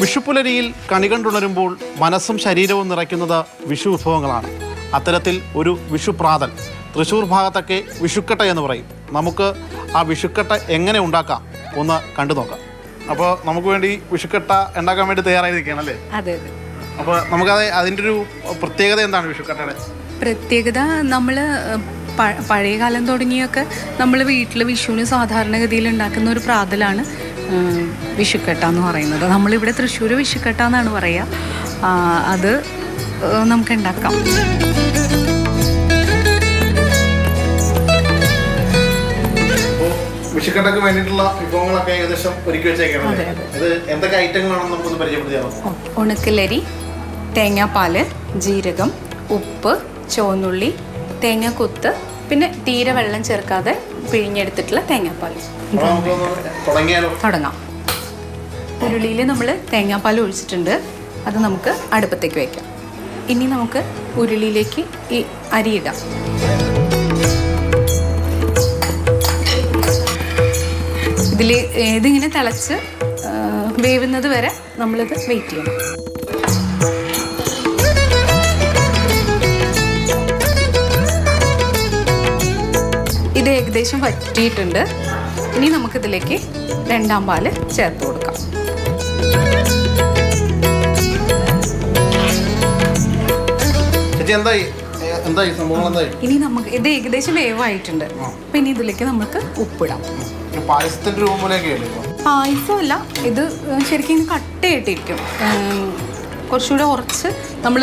വിഷുപ്പുലരിയിൽ കണി കണ്ടുണരുമ്പോൾ മനസ്സും ശരീരവും നിറയ്ക്കുന്നത് വിഷു വിഭവങ്ങളാണ്. അത്തരത്തിൽ ഒരു വിഷുപ്രാതൽ തൃശ്ശൂർ ഭാഗത്തൊക്കെ വിഷുക്കട്ട എന്ന് പറയും. നമുക്ക് ആ വിഷുക്കട്ട എങ്ങനെ ഉണ്ടാക്കാം ഒന്ന് കണ്ടു നോക്കാം. അപ്പോൾ നമുക്ക് വേണ്ടി വിഷുക്കട്ട ഉണ്ടാക്കാൻ വേണ്ടി തയ്യാറായി നിൽക്കുകയാണ് അല്ലേ? അതെ അതെ. അപ്പോൾ നമുക്കത് അതിന്റെ ഒരു പ്രത്യേകത എന്താണ് വിഷുക്കട്ടയുടെ? പ്രത്യേകത നമ്മൾ പഴയ കാലം തുടങ്ങിയൊക്കെ നമ്മൾ വീട്ടിൽ വിഷുവിന് സാധാരണഗതിയിൽ ഉണ്ടാക്കുന്ന ഒരു പ്രാതലാണ്. വിഷുക്കട്ട എന്ന് പറയുന്നത്. നമ്മളിവിടെ തൃശ്ശൂർ വിഷുക്കട്ട എന്നാണ് പറയുക അത് നമുക്ക് ഉണ്ടാക്കാം അപ്പോൾ വേണ്ടിയിട്ടുള്ള വിഭവങ്ങളൊക്കെ ഏകദേശം ഒരുക്കി വെച്ചേക്കാണ്. ഇത് എന്തൊക്കെ ഐറ്റങ്ങളാണെന്ന് നമുക്കൊന്ന് പരിചയപ്പെടുത്തിയാലോ ഉണക്കലരി തേങ്ങാപ്പാൽ ജീരകം ഉപ്പ് ചുവന്നുള്ളി തേങ്ങാക്കൊത്ത് പിന്നെ തീരെ വെള്ളം ചേർക്കാതെ പിഴിഞ്ഞെടുത്തിട്ടുള്ള തേങ്ങാപ്പാൽ. തുടങ്ങാം. ഉരുളിയിൽ നമ്മൾ തേങ്ങാപ്പാൽ ഒഴിച്ചിട്ടുണ്ട്. അത് നമുക്ക് അടുപ്പത്തേക്ക് വയ്ക്കാം ഇനി നമുക്ക് ഉരുളിയിലേക്ക് ഈ അരിയിടാം ഇതിൽ ഇതിങ്ങനെ തിളച്ച് വേവുന്നത് വരെ നമ്മളിത് വെയിറ്റ് ചെയ്യണം. ഇത് ഏകദേശം വറ്റിയിട്ടുണ്ട്. ഇനി നമുക്കിതിലേക്ക് രണ്ടാം പാൽ ചേർത്ത് കൊടുക്കാം. ഇനി നമുക്ക് ഇത് ഏകദേശം വേവായിട്ടുണ്ട്. അപ്പൊ ഇനി ഇതിലേക്ക് നമുക്ക് ഉപ്പിടാം. പായസത്തിന്റെ പായസമല്ല ഇത് ശരിക്കും കട്ടയായിട്ടിരിക്കും കുറച്ചുകൂടെ കുറച്ച് നമ്മൾ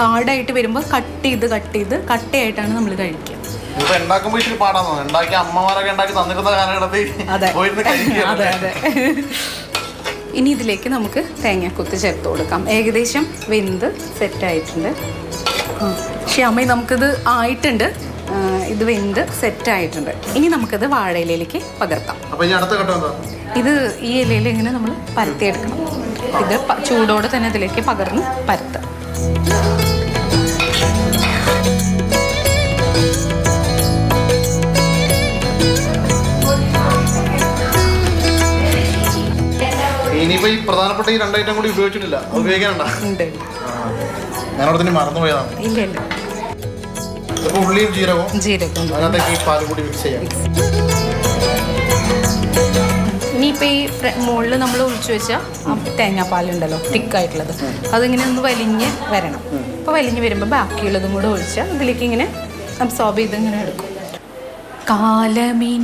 ഹാർഡായിട്ട് വരുമ്പോൾ കട്ട് ചെയ്ത് കട്ട് ചെയ്ത് കട്ടയായിട്ടാണ് നമ്മൾ കഴിക്കുക. ഇതിപ്പോ ഉണ്ടാക്കുമ്പോ ഇച്ചിരി പാടാന്ന് തോന്നുന്നു. ഉണ്ടാക്കി അമ്മമാരൊക്കെ ഉണ്ടാക്കി തന്നിരുന്ന കാലഘട്ടത്തിൽ അതെ. പോയിരുന്ന് കഴിക്കുക. അതെ അതെ. ഇനി ഇതിലേക്ക് നമുക്ക് തേങ്ങാക്കൊത്ത് ചേർത്ത് കൊടുക്കാം. ഏകദേശം വെന്ത് സെറ്റായിട്ടുണ്ട് അമ്മ നമുക്കിത് ആയിട്ടുണ്ട്. ഇത് വെന്ത് സെറ്റായിട്ടുണ്ട് ഇനി നമുക്കത് വാഴയിലേക്ക് പകർത്താം. ഇത് ഈ ഇലയിൽ ഇങ്ങനെ നമ്മൾ പരത്തിയെടുക്കണം ഇത് ചൂടോടെ തന്നെ ഇതിലേക്ക് പകർന്ന് പരത്തുക ഇനിയിപ്പോ ഈ പ്രധാനപ്പെട്ട ഈ രണ്ട് ഐറ്റം കൂടി ഉപയോഗിച്ചിട്ടില്ല. ഉപയോഗിക്കാനുണ്ടോ. ഞാനവിടെ തന്നെ ഇല്ല ഇപ്പൊ ഉള്ളിയും ജീരകവും ജീരകവും. അതിനകത്തേക്ക് ഈ പാൽ കൂടി മിക്സ് ചെയ്യാം. ഇനിയിപ്പോൾ ഈ മുകളിൽ നമ്മൾ ഒഴിച്ചു വെച്ച തേങ്ങാപ്പാലുണ്ടല്ലോ തിക്കായിട്ടുള്ളത്. അതിങ്ങനെ ഒന്ന് വലിഞ്ഞ് വരണം. അപ്പോൾ വലിഞ്ഞ് വരുമ്പോൾ ബാക്കിയുള്ളതും കൂടെ ഒഴിച്ച് ഇതിലേക്ക് ഇങ്ങനെ അബ്സോർബ് ചെയ്ത് ഇങ്ങനെ എടുക്കും. കാലമിനിയുമുരുളും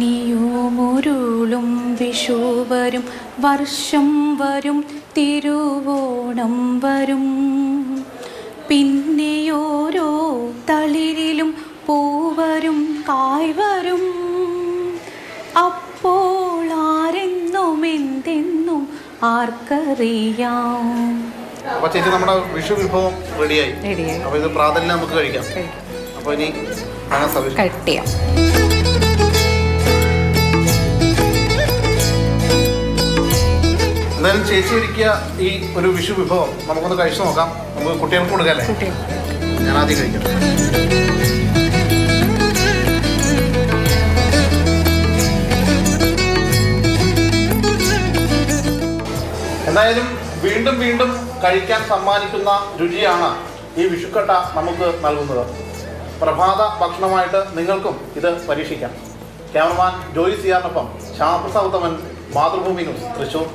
വിഷു വരും വർഷം വരും തിരുവോണം വരും. പിന്നെയോരോ തളിരിലും പൂവരും കായ് വരും. ആരെന്നും എന്തെന്നും ആർക്കറിയാം. അപ്പൊ ചേച്ചി നമ്മുടെ വിഷു വിഭവം റെഡിയായി. അപ്പൊ ഇത് പ്രാതലിന് നമുക്ക് കഴിക്കാം. അപ്പൊ ഇനി കട്ട് ചെയ്യാം എന്തായാലും ചേച്ചി ഒരുക്കിയ ഈ ഒരു വിഷു വിഭവം നമുക്കൊന്ന് കഴിച്ചു നോക്കാം. നമുക്ക് കുട്ടികൾക്ക് കൊടുക്കാല്ലേ കുട്ടികൾ ഞാൻ ആദ്യം കഴിക്കാം. എന്തായാലും വീണ്ടും വീണ്ടും കഴിക്കാൻ സമ്മാനിക്കുന്ന രുചിയാണ് ഈ വിഷുക്കട്ട നമുക്ക് നൽകുന്നത്. പ്രഭാത ഭക്ഷണമായിട്ട് നിങ്ങൾക്കും ഇത് പരീക്ഷിക്കാം. ക്യാമറമാൻ ജോയി സിയാറിനൊപ്പം ശ്യാമപ്രസാദ് ഉത്തമൻ മാതൃഭൂമി ന്യൂസ് തൃശൂർ.